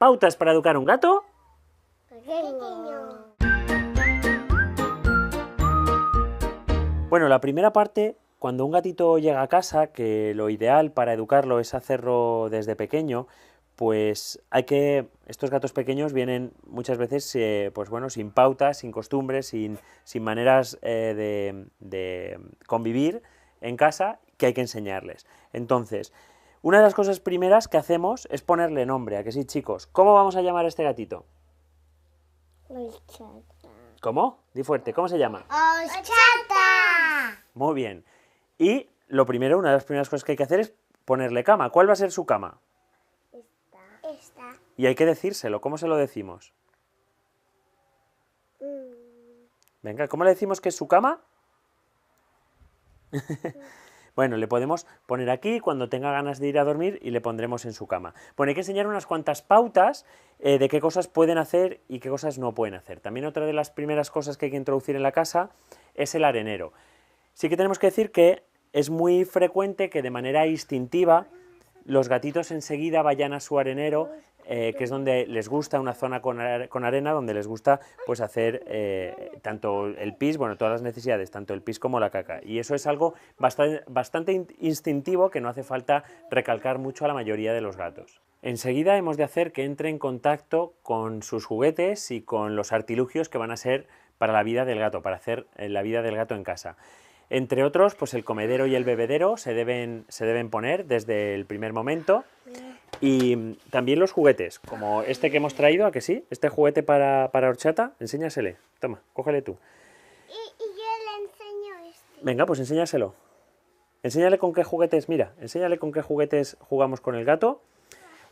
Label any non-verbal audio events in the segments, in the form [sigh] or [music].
Pautas para educar un gato. Pequeño. Bueno, la primera parte, cuando un gatito llega a casa, que lo ideal para educarlo es hacerlo desde pequeño, pues hay que, estos gatos pequeños vienen muchas veces, eh, pues bueno, sin pautas, sin costumbres, sin, sin maneras eh, de, de convivir en casa que hay que enseñarles. Entonces, una de las cosas primeras que hacemos es ponerle nombre, ¿a que sí, chicos? ¿Cómo vamos a llamar a este gatito? Horchata. ¿Cómo? Di fuerte, ¿cómo se llama? Horchata. Muy bien. Y lo primero, una de las primeras cosas que hay que hacer es ponerle cama. ¿Cuál va a ser su cama? Esta. Esta. Y hay que decírselo. ¿Cómo se lo decimos? Mm. Venga, ¿cómo le decimos que es su cama? [laughs] bueno, le podemos poner aquí cuando tenga ganas de ir a dormir y le pondremos en su cama. Bueno, hay que enseñar unas cuantas pautas eh, de qué cosas pueden hacer y qué cosas no pueden hacer. También otra de las primeras cosas que hay que introducir en la casa es el arenero. Sí que tenemos que decir que es muy frecuente que de manera instintiva los gatitos enseguida vayan a su arenero, eh, que es donde les gusta una zona con, are- con arena, donde les gusta pues hacer eh, tanto el pis, bueno, todas las necesidades, tanto el pis como la caca. Y eso es algo bastante, bastante in- instintivo que no hace falta recalcar mucho a la mayoría de los gatos. Enseguida hemos de hacer que entre en contacto con sus juguetes y con los artilugios que van a ser para la vida del gato, para hacer eh, la vida del gato en casa. Entre otros, pues el comedero y el bebedero se deben, se deben poner desde el primer momento. Y también los juguetes, como este que hemos traído, ¿a que sí? Este juguete para, para horchata, enséñasele. Toma, cógele tú. Y, y yo le enseño este. Venga, pues enséñaselo. Enséñale con qué juguetes, mira, enséñale con qué juguetes jugamos con el gato.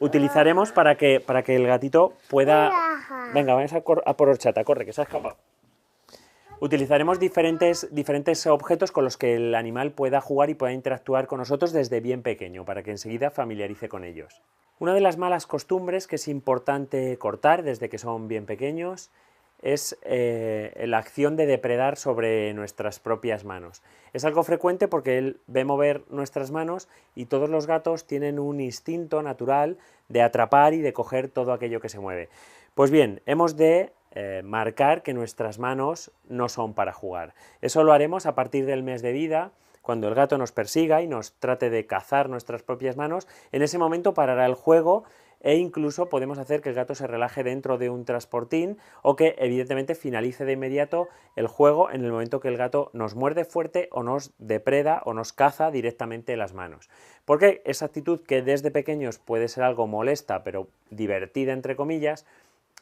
Utilizaremos para que, para que el gatito pueda... Venga, vamos a, a por horchata, corre, que se ha escapado. Utilizaremos diferentes, diferentes objetos con los que el animal pueda jugar y pueda interactuar con nosotros desde bien pequeño, para que enseguida familiarice con ellos. Una de las malas costumbres que es importante cortar desde que son bien pequeños es eh, la acción de depredar sobre nuestras propias manos. Es algo frecuente porque él ve mover nuestras manos y todos los gatos tienen un instinto natural de atrapar y de coger todo aquello que se mueve. Pues bien, hemos de eh, marcar que nuestras manos no son para jugar. Eso lo haremos a partir del mes de vida, cuando el gato nos persiga y nos trate de cazar nuestras propias manos. En ese momento parará el juego e incluso podemos hacer que el gato se relaje dentro de un transportín o que evidentemente finalice de inmediato el juego en el momento que el gato nos muerde fuerte o nos depreda o nos caza directamente las manos. Porque esa actitud que desde pequeños puede ser algo molesta pero divertida entre comillas,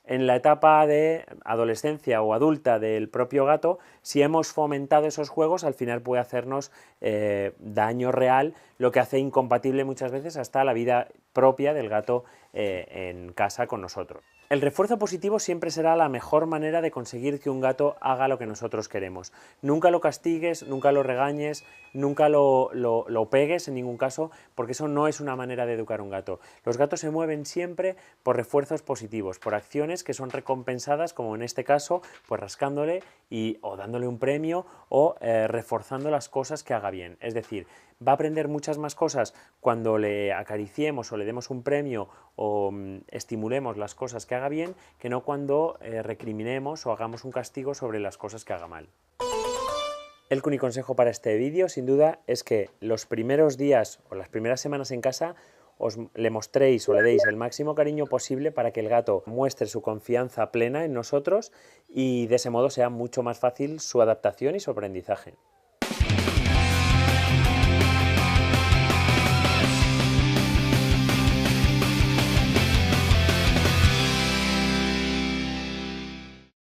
en la etapa de adolescencia o adulta del propio gato, si hemos fomentado esos juegos, al final puede hacernos eh, daño real, lo que hace incompatible muchas veces hasta la vida propia del gato eh, en casa con nosotros. El refuerzo positivo siempre será la mejor manera de conseguir que un gato haga lo que nosotros queremos. Nunca lo castigues, nunca lo regañes, nunca lo, lo- pegues en ningún caso, porque eso no es una manera de educar a un gato. Los gatos se mueven siempre por refuerzos positivos, por acciones que son recompensadas, como en este caso, pues rascándole y, o dándole un premio o eh, reforzando las cosas que haga bien. Es decir, va a aprender muchas más cosas cuando le acariciemos o le demos un premio o mm, estimulemos las cosas que haga bien que no cuando eh, recriminemos o hagamos un castigo sobre las cosas que haga mal. El consejo para este vídeo, sin duda, es que los primeros días o las primeras semanas en casa os le mostréis o le deis el máximo cariño posible para que el gato muestre su confianza plena en nosotros y de ese modo sea mucho más fácil su adaptación y su aprendizaje.